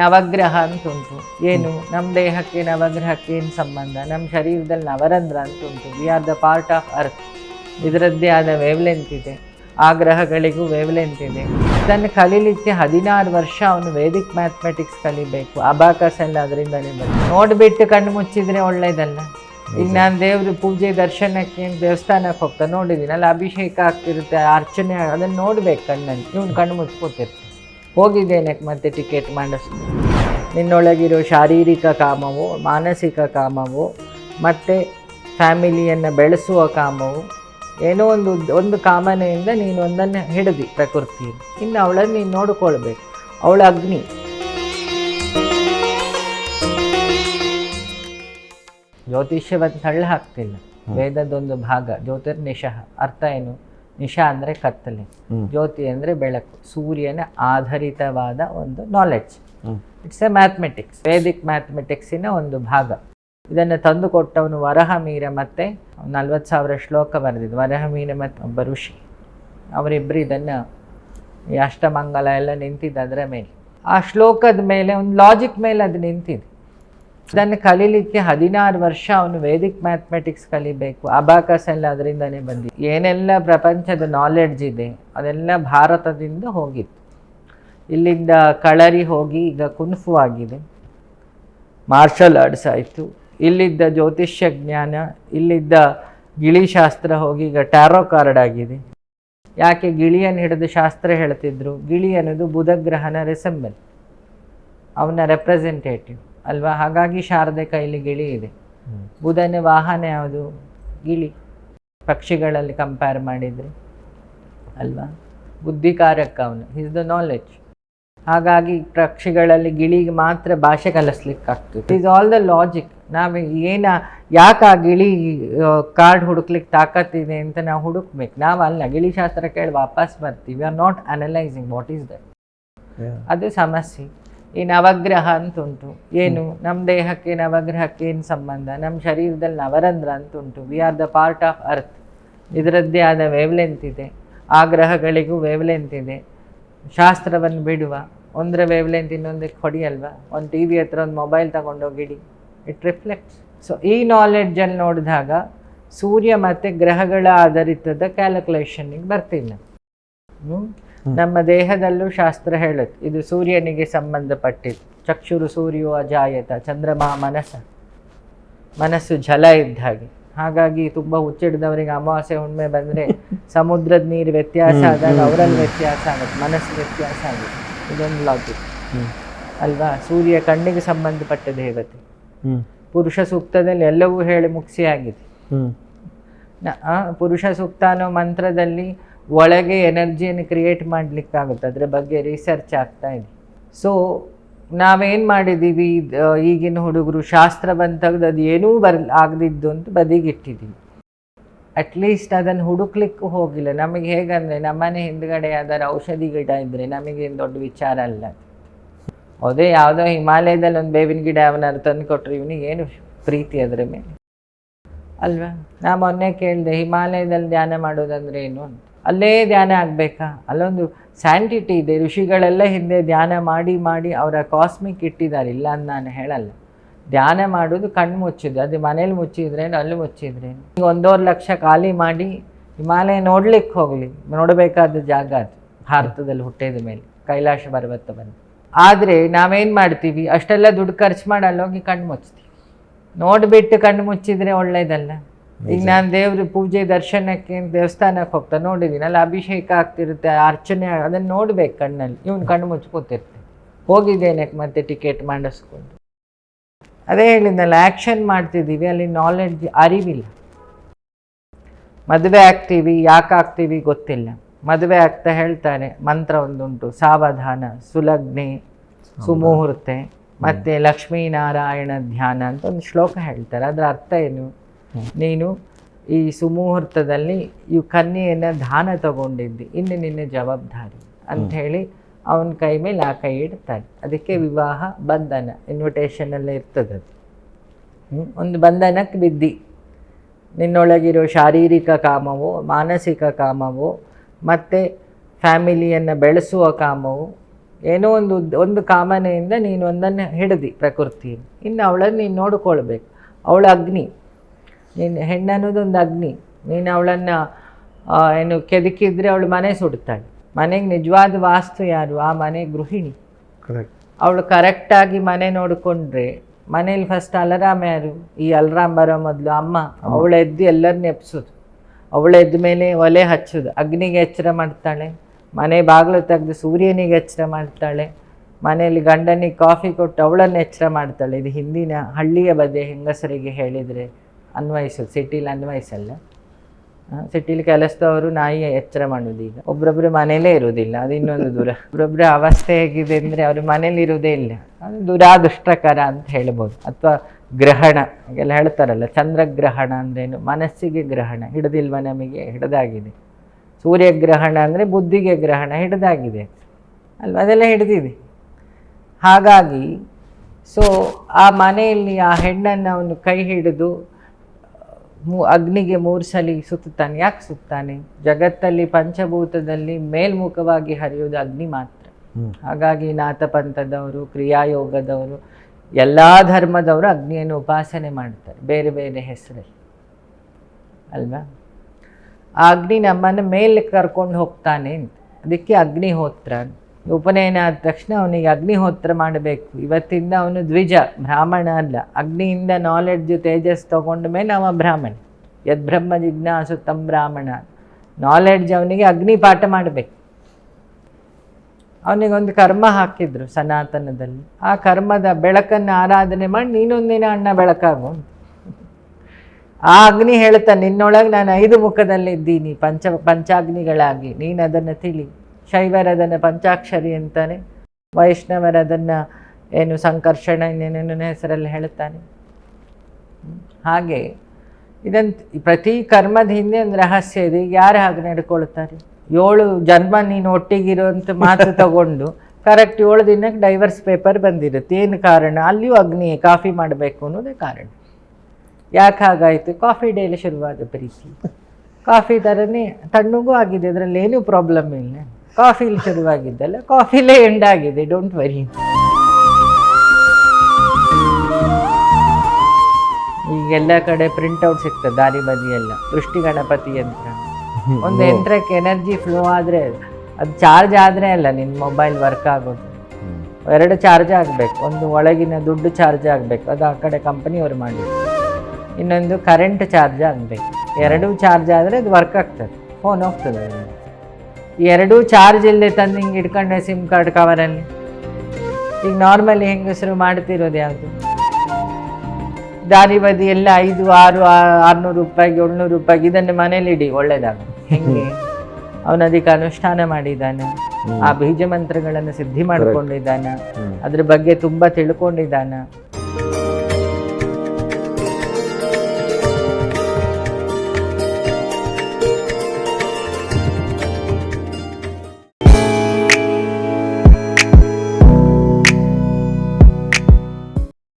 ನವಗ್ರಹ ಅಂತ ಉಂಟು ಏನು? ನಮ್ಮ ದೇಹಕ್ಕೆ ನವಗ್ರಹಕ್ಕೆ ಏನು ಸಂಬಂಧ? ನಮ್ಮ ಶರೀರದಲ್ಲಿ ನವರಂಧ್ರ ಅಂತ ಉಂಟು we are the part of earth ಇದರದ್ದೇ ಆದ ವೇವ್ಲೆಂತ್ ಇದೆ. ಆ ಗ್ರಹಗಳಿಗೂ ವೇವ್ಲೆಂತ್ ಇದೆ. ಇದನ್ನು ಕಲೀಲಿಕ್ಕೆ ಹದಿನಾರು ವರ್ಷ ಅವನು ವೇದಿಕ್ ಮ್ಯಾಥಮೆಟಿಕ್ಸ್ ಕಲಿಬೇಕು. ಅಬಾಕಸ್ ಎಲ್ಲ ಅದರಿಂದಲೇ ಬಂದು ನೋಡಿಬಿಟ್ಟು ಕಣ್ಣು ಮುಚ್ಚಿದ್ರೆ ಒಳ್ಳೇದಲ್ಲ? ಈಗ ನಾನು ದೇವ್ರ ಪೂಜೆ ದರ್ಶನಕ್ಕೆ ಏನ್ ದೇವಸ್ಥಾನಕ್ಕೆ ಹೋಗ್ತಾ ನೋಡಿದ್ದೀನಿ ಅಲ್ಲಿ ಅಭಿಷೇಕ ಆಗ್ತಿರುತ್ತೆ ಅರ್ಚನೆ ಅದನ್ನು ನೋಡ್ಬೇಕು ಕಣ್ಣಲ್ಲಿ. ಇವ್ನು ಕಣ್ಣು ಮುಚ್ಕೋತಿರ್ತೀನಿ. ಹೋಗಿದ್ದೇನೆ ಮತ್ತೆ ಟಿಕೆಟ್ ಮಾಡಿಸ್ ನಿನ್ನೊಳಗಿರೋ ಶಾರೀರಿಕ ಕಾಮವು ಮಾನಸಿಕ ಕಾಮವು ಮತ್ತು ಫ್ಯಾಮಿಲಿಯನ್ನು ಬೆಳೆಸುವ ಕಾಮವು ಏನೋ ಒಂದು ಒಂದು ಕಾಮನೆಯಿಂದ ನೀನು ಒಂದನ್ನು ಹಿಡಿದಿ ಪ್ರಕೃತಿ ಇನ್ನು ಅವಳನ್ನು ನೀನು ನೋಡಿಕೊಳ್ಬೇಕು. ಅವಳ ಅಗ್ನಿ. ಜ್ಯೋತಿಷ್ಯವನ್ನು ತಳ್ಳ ಹಾಕ್ತಿಲ್ಲ ವೇದದೊಂದು ಭಾಗ ಜ್ಯೋತಿರ್ನಿಶಃ ಅರ್ಥ ಏನು? ನಿಶಾ ಅಂದರೆ ಕತ್ತಲೆ ಜ್ಯೋತಿ ಅಂದರೆ ಬೆಳಕು ಸೂರ್ಯನ ಆಧಾರಿತವಾದ ಒಂದು knowledge it's a mathematics Vedic ಮ್ಯಾಥಮೆಟಿಕ್ಸಿನ ಒಂದು ಭಾಗ. ಇದನ್ನು ತಂದು ಕೊಟ್ಟವನು ವರಹಮೀರ ಮತ್ತೆ ನಲ್ವತ್ತು ಸಾವಿರ ಶ್ಲೋಕ ಬರೆದಿದ್ದು ವರಹಮೀರ ಮತ್ತು ಒಬ್ಬ ಋಷಿ. ಅವರಿಬ್ಬರು ಇದನ್ನು ಅಷ್ಟಮಂಗಲ ಎಲ್ಲ ನಿಂತಿದ್ದು ಅದರ ಮೇಲೆ. ಆ ಶ್ಲೋಕದ ಮೇಲೆ ಒಂದು ಲಾಜಿಕ್ ಮೇಲೆ ಅದು ನಿಂತಿದೆ. ಇದನ್ನು ಕಲೀಲಿಕ್ಕೆ ಹದಿನಾರು ವರ್ಷ ಅವನು ವೇದಿಕ್ ಮ್ಯಾಥಮೆಟಿಕ್ಸ್ ಕಲಿಬೇಕು. ಅಬಾಕಸ್ ಎಲ್ಲ ಅದರಿಂದನೇ ಬಂದಿದೆ. ಏನೆಲ್ಲ ಪ್ರಪಂಚದ ನಾಲೆಡ್ಜ್ ಇದೆ, ಅದೆಲ್ಲ ಭಾರತದಿಂದ ಹೋಗಿತ್ತು. ಇಲ್ಲಿಂದ ಕಳರಿ ಹೋಗಿ ಈಗ ಕುನ್ಫು ಆಗಿದೆ. ಮಾರ್ಷಲ್ ಆರ್ಟ್ಸ್ ಆಯಿತು. ಇಲ್ಲಿದ್ದ ಜ್ಯೋತಿಷ್ಯ ಜ್ಞಾನ, ಇಲ್ಲಿದ್ದ ಗಿಳಿಶಾಸ್ತ್ರ ಹೋಗಿ ಈಗ ಟ್ಯಾರೋ ಕಾರ್ಡ್ ಆಗಿದೆ. ಯಾಕೆ ಗಿಳಿಯನ್ನು ಹಿಡಿದು ಶಾಸ್ತ್ರ ಹೇಳ್ತಿದ್ರು? ಗಿಳಿ ಅನ್ನೋದು ಬುಧಗ್ರಹನ ರೆಸೆಂಬಲ್ ಅವನ ರೆಪ್ರೆಸೆಂಟೇಟಿವ್ ಅಲ್ವಾ? ಹಾಗಾಗಿ ಶಾರದೆ ಕೈಲಿ ಗಿಳಿ ಇದೆ. ಬುಧನ ವಾಹನ ಯಾವುದು? ಗಿಳಿ. ಪಕ್ಷಿಗಳಲ್ಲಿ ಕಂಪೇರ್ ಮಾಡಿದರೆ. ಅಲ್ವಾ? ಬುದ್ಧಿಕಾರಕ ಅವನು. ಇಸ್ ದ ನಾಲೆಡ್ಜ್ ಹಾಗಾಗಿ ಪಕ್ಷಿಗಳಲ್ಲಿ ಗಿಳಿಗೆ ಮಾತ್ರ ಭಾಷೆ ಕಲಿಸ್ಲಿಕ್ಕೆ ಆಗ್ತದೆ ಇಸ್ ಆಲ್ ದ ಲಾಜಿಕ್ ನಾವು ಏನ ಯಾಕೆ ಆ ಗಿಳಿ ಕಾರ್ಡ್ ಹುಡುಕ್ಲಿಕ್ಕೆ ತಾಕತ್ತಿದೆ ಅಂತ ನಾವು ಹುಡುಕ್ಬೇಕು. ನಾವು ಅಲ್ಲ ಗಿಳಿ ಶಾಸ್ತ್ರ ಕೇಳಿ ವಾಪಸ್ ಬರ್ತೀವಿ. Are not analysing what is that ಅದು ಸಮಸ್ಯೆ. ಈ ನವಗ್ರಹ ಅಂತ ಉಂಟು ಏನು ನಮ್ಮ ದೇಹಕ್ಕೆ ನವಗ್ರಹಕ್ಕೆ ಏನು ಸಂಬಂಧ? ನಮ್ಮ ಶರೀರದಲ್ಲಿ ನವರಂಧ್ರ ಅಂತ ಉಂಟು we are the part of earth ಇದರದ್ದೇ ಆದ ವೇವ್ಲೆಂತ್ ಇದೆ. ಆ ಗ್ರಹಗಳಿಗೂ ವೇವ್ಲೆಂತ್ ಇದೆ. ಶಾಸ್ತ್ರವನ್ನು ಬಿಡುವ. ಒಂದರ ವೇವ್ಲೆಂತ್ ಇನ್ನೊಂದಕ್ಕೆ ಹೊಡಿಯಲ್ವಾ? ಒಂದು ಟಿ ವಿ ಹತ್ರ ಒಂದು ಮೊಬೈಲ್ ತಗೊಂಡೋಗಿಡಿ. ಇಟ್ ರಿಫ್ಲೆಕ್ಟ್ಸ್ ಸೊ ಈ ನಾಲೆಡ್ಜಲ್ಲಿ ನೋಡಿದಾಗ ಸೂರ್ಯ ಮತ್ತು ಗ್ರಹಗಳ ಆಧಾರಿತದ ಕ್ಯಾಲ್ಕುಲೇಷನ್ನಿಗೆ ಬರ್ತಿಲ್ಲ ಹ್ಮ್? ನಮ್ಮ ದೇಹದಲ್ಲೂ ಶಾಸ್ತ್ರ ಹೇಳುತ್ತೆ. ಇದು ಸೂರ್ಯನಿಗೆ ಸಂಬಂಧಪಟ್ಟಿದ್ದು. ಚಕ್ಷುರು ಸೂರ್ಯೋ ಅಜಾಯತ ಚಂದ್ರಮ ಮನಸ್ಸ ಮನಸ್ಸು ಜಲ ಇದ್ದ ಹಾಗೆ. ಹಾಗಾಗಿ ತುಂಬ ಹುಚ್ಚಿಡ್ದವರಿಗೆ ಅಮಾವಾಸ್ಯೆ ಹುಣ್ಣಿಮೆ ಬಂದರೆ ಸಮುದ್ರದ ನೀರು ವ್ಯತ್ಯಾಸ ಆದಾಗ ಅವರಲ್ಲಿ ವ್ಯತ್ಯಾಸ ಆಗುತ್ತೆ. ಮನಸ್ಸು ವ್ಯತ್ಯಾಸ ಆಗುತ್ತೆ. ಇದೊಂದು ಲಾಜಿಕ್ ಅಲ್ವಾ? ಸೂರ್ಯ ಕಣ್ಣಿಗೆ ಸಂಬಂಧಪಟ್ಟ ದೇವತೆ. ಪುರುಷ ಸೂಕ್ತದಲ್ಲಿ ಎಲ್ಲವೂ ಹೇಳಿ ಮುಗಿಸಿ ಆಗಿದೆ. ಪುರುಷ ಸೂಕ್ತ ಅನ್ನೋ ಮಂತ್ರದಲ್ಲಿ ಒಳಗೆ ಎನರ್ಜಿಯನ್ನು ಕ್ರಿಯೇಟ್ ಮಾಡಲಿಕ್ಕಾಗುತ್ತೆ. ಅದರ ಬಗ್ಗೆ ರಿಸರ್ಚ್ ಆಗ್ತಾ ಇದೆ. ಸೊ ನಾವೇನು ಮಾಡಿದ್ದೀವಿ ಈಗಿನ ಹುಡುಗರು ಶಾಸ್ತ್ರ ತೆಗೆದು ಅದು ಏನೂ ಬರ್, ಆಗದಿದ್ದು ಅಂತ ಬದಿಗಿಟ್ಟಿದ್ದೀವಿ ಅಟ್ಲೀಸ್ಟ್ ಅದನ್ನು ಹುಡುಕ್ಲಿಕ್ಕೂ ಹೋಗಿಲ್ಲ. ನಮಗೆ ಹೇಗಂದರೆ ನಮ್ಮನೆ ಹಿಂದ್ಗಡೆ ಯಾವ್ದಾರು ಔಷಧಿ ಗಿಡ ಇದ್ದರೆ ನಮಗೇನು ದೊಡ್ಡ ವಿಚಾರ ಅಲ್ಲ ಅದೇ. ಯಾವುದೋ ಹಿಮಾಲಯದಲ್ಲಿ ಒಂದು ಬೇವಿನ ಗಿಡ ಅವನಾದ್ರು ತಂದು ಕೊಟ್ಟರು ಇವನಿಗೆ ಏನು ಪ್ರೀತಿ ಅದರ ಮೇಲೆ? ಅಲ್ವಾ? ನಾ ಮೊನ್ನೆ ಕೇಳಿದೆ, ಹಿಮಾಲಯದಲ್ಲಿ ಧ್ಯಾನ ಮಾಡೋದಂದ್ರೆ ಏನು ಅಂತ? ಅಲ್ಲೇ ಧ್ಯಾನ ಆಗಬೇಕಾ? ಅಲ್ಲೊಂದು ಸ್ಯಾಂಟಿಟಿ ಇದೆ, ಋಷಿಗಳೆಲ್ಲ ಹಿಂದೆ ಧ್ಯಾನ ಮಾಡಿ ಮಾಡಿ ಅವರ ಕಾಸ್ಮಿಕ್ ಇಟ್ಟಿದ್ದಾರೆ. ಇಲ್ಲ ಅಂತ ನಾನು ಹೇಳಲ್ಲ. ಧ್ಯಾನ ಮಾಡೋದು ಕಣ್ಣು ಮುಚ್ಚಿದ್ದು. ಅದು ಮನೇಲಿ ಮುಚ್ಚಿದ್ರೇನು, ಅಲ್ಲಿ ಮುಚ್ಚಿದ್ರೇನು? ಈಗ ಒಂದೂವರೆ ಲಕ್ಷ ಖಾಲಿ ಮಾಡಿ ಹಿಮಾಲಯ ನೋಡ್ಲಿಕ್ಕೆ ಹೋಗಲಿ. ನೋಡಬೇಕಾದ ಜಾಗ ಅದು, ಭಾರತದಲ್ಲಿ ಹುಟ್ಟಿದ ಮೇಲೆ. ಕೈಲಾಶ ಪರ್ವತ ಬಂದು. ಆದರೆ ನಾವೇನು ಮಾಡ್ತೀವಿ? ಅಷ್ಟೆಲ್ಲ ದುಡ್ಡು ಖರ್ಚು ಮಾಡಿ ಅಲ್ಲೋಗಿ ಕಣ್ಣು ಮುಚ್ತೀವಿ. ನೋಡಿಬಿಟ್ಟು ಕಣ್ಣು ಮುಚ್ಚಿದ್ರೆ ಒಳ್ಳೇದಲ್ಲ. ಈಗ ನಾನು ದೇವ್ರ ಪೂಜೆ ದರ್ಶನಕ್ಕೆ ದೇವಸ್ಥಾನಕ್ಕೆ ಹೋಗ್ತಾ ನೋಡಿದ್ದೀನಿ ಅಲ್ಲಿ ಅಭಿಷೇಕ ಆಗ್ತಿರುತ್ತೆ ಅರ್ಚನೆ ಅದನ್ನು ನೋಡ್ಬೇಕು ಕಣ್ಣಲ್ಲಿ. ಇವ್ನು ಕಣ್ಣು ಮುಚ್ಕೋತಿರ್ತೆ. ಹೋಗಿದ್ದೇನೆ ಮತ್ತೆ ಟಿಕೆಟ್ ಮಾಡಿಸ್ಕೊಂಡು. ಅದೇ ಹೇಳಿದ್ನಲ್ಲ ಆ್ಯಕ್ಷನ್ ಮಾಡ್ತಿದ್ದೀವಿ. ಅಲ್ಲಿ ನಾಲೆಡ್ಜ್ ಅರಿವಿಲ್ಲ. ಮದುವೆ ಆಗ್ತೀವಿ ಯಾಕೆ ಆಗ್ತೀವಿ ಗೊತ್ತಿಲ್ಲ. ಮದುವೆ ಆಗ್ತಾ ಹೇಳ್ತಾರೆ ಮಂತ್ರ ಒಂದುಂಟು. ಸಾವಧಾನ ಸುಲಗ್ನೆ ಸುಮುಹೂರ್ತೆ ಮತ್ತೆ ಲಕ್ಷ್ಮೀನಾರಾಯಣ ಧ್ಯಾನ ಅಂತ ಒಂದು ಶ್ಲೋಕ ಹೇಳ್ತಾರೆ. ಅದರ ಅರ್ಥ ಏನು? ನೀನು ಈ ಸುಮುಹೂರ್ತದಲ್ಲಿ ಈ ಕನ್ಯೆಯನ್ನು ದಾನ ತಗೊಂಡಿದ್ದಿ. ಇನ್ನು ನಿನ್ನ ಜವಾಬ್ದಾರಿ ಅಂತ ಹೇಳಿ ಅವನ ಕೈ ಮೇಲೆ ಆ ಕೈ ಇಡ್ತಾನೆ. ಅದಕ್ಕೆ ವಿವಾಹ ಬಂಧನ ಇನ್ವಿಟೇಷನಲ್ಲೇ ಇರ್ತದೆ ಅದು? ಒಂದು ಬಂಧನಕ್ಕೆ ಬಿದ್ದಿ. ನಿನ್ನೊಳಗಿರೋ ಶಾರೀರಿಕ ಕಾಮವೋ ಮಾನಸಿಕ ಕಾಮವೋ ಮತ್ತು ಫ್ಯಾಮಿಲಿಯನ್ನು ಬೆಳೆಸುವ ಕಾಮವು ಏನೋ ಒಂದು ಒಂದು ಕಾಮನೆಯಿಂದ ನೀನು ಒಂದನ್ನು ಹಿಡಿದಿ ಪ್ರಕೃತಿ ಇನ್ನು ಅವಳನ್ನು ನೀನು ನೋಡ್ಕೊಳ್ಬೇಕು. ಅವಳ ಅಗ್ನಿ. ನೀನು ಹೆಣ್ಣು ಅನ್ನೋದು ಒಂದು ಅಗ್ನಿ. ನೀನು ಅವಳನ್ನು ಏನು ಕೆದಕಿದ್ರೆ ಅವಳು ಮನೆ ಸುಡ್ತಾಳೆ ಮನೆಗೆ ನಿಜವಾದ ವಾಸ್ತು ಯಾರು? ಆ ಮನೆ ಗೃಹಿಣಿ. ಅವಳು ಕರೆಕ್ಟಾಗಿ ಮನೆ ನೋಡಿಕೊಂಡ್ರೆ ಮನೇಲಿ ಫಸ್ಟ್ ಅಲರಾಮ್ ಯಾರು? ಈ ಅಲರಾಮ್ ಬರೋ ಮೊದಲು ಅಮ್ಮ. ಅವಳೆದ್ದು ಎದ್ದು ಎಲ್ಲರನ್ನ ಎಪ್ಸೋದು ಅವಳು ಎದ್ದ ಮೇಲೆ ಒಲೆ ಹಚ್ಚೋದು. ಅಗ್ನಿಗೆ ಎಚ್ಚರ ಮಾಡ್ತಾಳೆ. ಮನೆ ಬಾಗಿಲು ತೆಗೆದು ಸೂರ್ಯನಿಗೆ ಎಚ್ಚರ ಮಾಡ್ತಾಳೆ. ಮನೆಯಲ್ಲಿ ಗಂಡನಿಗೆ ಕಾಫಿ ಕೊಟ್ಟು ಅವಳನ್ನು ಎಚ್ಚರ ಮಾಡ್ತಾಳೆ. ಇದು ಹಿಂದಿನ ಹಳ್ಳಿಯ ಬದೆ ಹೆಂಗಸರಿಗೆ ಹೇಳಿದರೆ. ಅನ್ವಯಿಸೋದು ಸಿಟಿಲಿ ಅನ್ವಯಿಸಲ್ಲ. ಸಿಟಿಲಿ ಕೆಲಸದವರು ನಾಯಿ ಎಚ್ಚರ ಮಾಡೋದು ಈಗ. ಒಬ್ಬೊಬ್ಬರು ಮನೇಲೇ ಇರುವುದಿಲ್ಲ, ಅದು ಇನ್ನೊಂದು ದೂರ. ಒಬ್ಬೊಬ್ಬರ ಅವಸ್ಥೆ ಹೇಗಿದೆ ಅಂದರೆ ಅವರು ಮನೇಲಿ ಇರುವುದೇ ಇಲ್ಲ. ಅದು ದುರಾದುಷ್ಟಕರ ಅಂತ ಹೇಳ್ಬೋದು. ಅಥವಾ ಗ್ರಹಣ ಎಲ್ಲ ಹೇಳ್ತಾರಲ್ಲ, ಚಂದ್ರಗ್ರಹಣ ಅಂದ್ರೇನು? ಮನಸ್ಸಿಗೆ ಗ್ರಹಣ, ಹಿಡಿದಿಲ್ವ ನಮಗೆ? ಹಿಡಿದಾಗಿದೆ. ಸೂರ್ಯಗ್ರಹಣ ಅಂದರೆ ಬುದ್ಧಿಗೆ ಗ್ರಹಣ, ಹಿಡಿದಾಗಿದೆ. ಅಲ್ವಾ? ಅದೆಲ್ಲ ಹಿಡಿದಿದೆ. ಹಾಗಾಗಿ ಸೊ ಆ ಮನೆಯಲ್ಲಿ ಆ ಹೆಣ್ಣನ್ನು ಅವನು ಕೈ ಹಿಡಿದು ಅಗ್ನಿಗೆ ಮೂರು ಸಲ ಸುತ್ತಾನೆ ಯಾಕೆ ಸುತ್ತಾನೆ? ಜಗತ್ತಲ್ಲಿ ಪಂಚಭೂತದಲ್ಲಿ ಮೇಲ್ಮುಖವಾಗಿ ಹರಿಯೋದು ಅಗ್ನಿ ಮಾತ್ರ. ಹಾಗಾಗಿ ನಾಥಪಂಥದವರು ಕ್ರಿಯಾಯೋಗದವರು ಎಲ್ಲ ಧರ್ಮದವರು ಅಗ್ನಿಯನ್ನು ಉಪಾಸನೆ ಮಾಡ್ತಾರೆ ಬೇರೆ ಬೇರೆ ಹೆಸರಲ್ಲಿ. ಅಲ್ವಾ? ಆ ಅಗ್ನಿ ನಮ್ಮನ್ನು ಮೇಲೆ ಕರ್ಕೊಂಡು ಹೋಗ್ತಾನೆ ಅಂತ. ಅದಕ್ಕೆ ಅಗ್ನಿಹೋತ್ರ ಈ ಉಪನಯನ ಆದ ತಕ್ಷಣ ಅವನಿಗೆ ಅಗ್ನಿಹೋತ್ರ ಮಾಡಬೇಕು. ಇವತ್ತಿಂದ ಅವನು ದ್ವಿಜ, ಬ್ರಾಹ್ಮಣ ಅಲ್ಲ. ಅಗ್ನಿಯಿಂದ ನಾಲೆಡ್ಜ್ ತೇಜಸ್ ತಗೊಂಡ ಮೇಲೆ ಅವ ಬ್ರಾಹ್ಮಣ. ಯದ್ ಬ್ರಹ್ಮ ಜಿಜ್ಞಾಸು ತಂ ಬ್ರಾಹ್ಮಣ. ನಾಲೆಡ್ಜ್ ಅವನಿಗೆ ಅಗ್ನಿ ಪಾಠ ಮಾಡಬೇಕು. ಅವನಿಗೊಂದು ಕರ್ಮ ಹಾಕಿದ್ರು ಸನಾತನದಲ್ಲಿ. ಆ ಕರ್ಮದ ಬೆಳಕನ್ನು ಆರಾಧನೆ ಮಾಡಿ ನೀನೊಂದಿನ ಅಣ್ಣ ಬೆಳಕಾಗು ಆ ಅಗ್ನಿ ಹೇಳ್ತಾ, ನಿನ್ನೊಳಗೆ ನಾನು ಐದು ಮುಖದಲ್ಲಿದ್ದೀನಿ, ಪಂಚ, ಪಂಚಾಗ್ನಿಗಳಾಗಿ. ನೀನು ಅದನ್ನು ತಿಳಿ. ಶೈವರದನ್ನು ಪಂಚಾಕ್ಷರಿ ಅಂತಾನೆ. ವೈಷ್ಣವರದನ್ನು ಏನು ಸಂಕರ್ಷಣ ಇನ್ನೇನೇನೋ ಹೆಸರಲ್ಲಿ ಹೇಳ್ತಾನೆ ಹಾಗೆ. ಇದಂತ ಪ್ರತಿ ಕರ್ಮದ ಹಿಂದೆ ಒಂದು ರಹಸ್ಯ ಇದೆ. ಯಾರು ಹಾಗೆ ನಡ್ಕೊಳ್ತಾರೆ? ಏಳು ಜನ್ಮ ನೀನು ಒಟ್ಟಿಗಿರುವಂಥ ಮಾತು ತಗೊಂಡು ಕರೆಕ್ಟ್ ಏಳು ದಿನಕ್ಕೆ ಡೈವರ್ಸ್ ಪೇಪರ್ ಬಂದಿರುತ್ತೆ. ಏನು ಕಾರಣ? ಅಲ್ಲಿಯೂ ಅಗ್ನಿ ಕಾಫಿ ಮಾಡಬೇಕು ಅನ್ನೋದೇ ಕಾರಣ. ಯಾಕೆ ಹಾಗಾಯಿತು? ಕಾಫಿ ಡೇಲಿ ಶುರುವಾದ ಪ್ರೀತಿ. ಕಾಫಿ ಥರನೇ ತಣ್ಣಗೂ ಆಗಿದೆ. ಅದರಲ್ಲಿ ಏನೂ ಪ್ರಾಬ್ಲಮ್ ಇಲ್ಲ. ಕಾಫಿಲಿ ಶುರುವಾಗಿದ್ದಲ್ಲ ಕಾಫಿಲೇ ಎಂಡ್ ಆಗಿದೆ ಡೋಂಟ್ ವರಿ ಈಗೆಲ್ಲ ಕಡೆ ಪ್ರಿಂಟ್ಔಟ್ ಸಿಗ್ತದೆ ದಾರಿ ಬದಿಯೆಲ್ಲ ದೃಷ್ಟಿ ಗಣಪತಿ ಯಂತ್ರ. ಒಂದು ಯಂತ್ರಕ್ಕೆ ಎನರ್ಜಿ ಫ್ಲೋ ಆದರೆ ಅದು ಚಾರ್ಜ್ ಆದರೆ ಅಲ್ಲ ನಿನ್ನ ಮೊಬೈಲ್ ವರ್ಕ್ ಆಗೋದು. ಎರಡು ಚಾರ್ಜ್ ಆಗಬೇಕು ಒಂದು ಒಳಗಿನ ದುಡ್ಡು ಚಾರ್ಜ್ ಆಗಬೇಕು ಅದು ಆ ಕಡೆ ಕಂಪನಿಯವರು ಮಾಡಿ ಇನ್ನೊಂದು ಕರೆಂಟ್ ಚಾರ್ಜ್ ಆಗಬೇಕು. ಎರಡು ಚಾರ್ಜ್ ಆದರೆ ಅದು ವರ್ಕ್ ಆಗ್ತದೆ ಫೋನ್ ಹೋಗ್ತದೆ. ಎರಡೂ ಚಾರ್ಜ್ ಇಲ್ಲದೆ ತಂದು ಹಿಂಗೆ ಇಟ್ಕೊಂಡೆ ಸಿಮ್ ಕಾರ್ಡ್ ಕವರಲ್ಲಿ ಈಗ ನಾರ್ಮಲಿ ಹೆಂಗಸರು ಮಾಡ್ತಿರೋದು ಯಾವುದು? ದಾರಿ ಬದಿ ಎಲ್ಲ ಐದು ಆರು ಆರ್ನೂರು ರೂಪಾಯಿಗೆ ಏಳ್ನೂರು ರೂಪಾಯಿಗೆ ಇದನ್ನು ಮನೇಲಿ ಇಡಿ ಒಳ್ಳೇದಾಗ. ಹೆಂಗೆ? ಅವನ ಅದಕ್ಕೆ ಅನುಷ್ಠಾನ ಮಾಡಿದ್ದಾನೆ. ಆ ಬೀಜ ಮಂತ್ರಗಳನ್ನು ಸಿದ್ಧಿ ಮಾಡಿಕೊಂಡಿದ್ದಾನೆ. ಅದ್ರ ಬಗ್ಗೆ ತುಂಬಾ ತಿಳ್ಕೊಂಡಿದ್ದಾನೆ.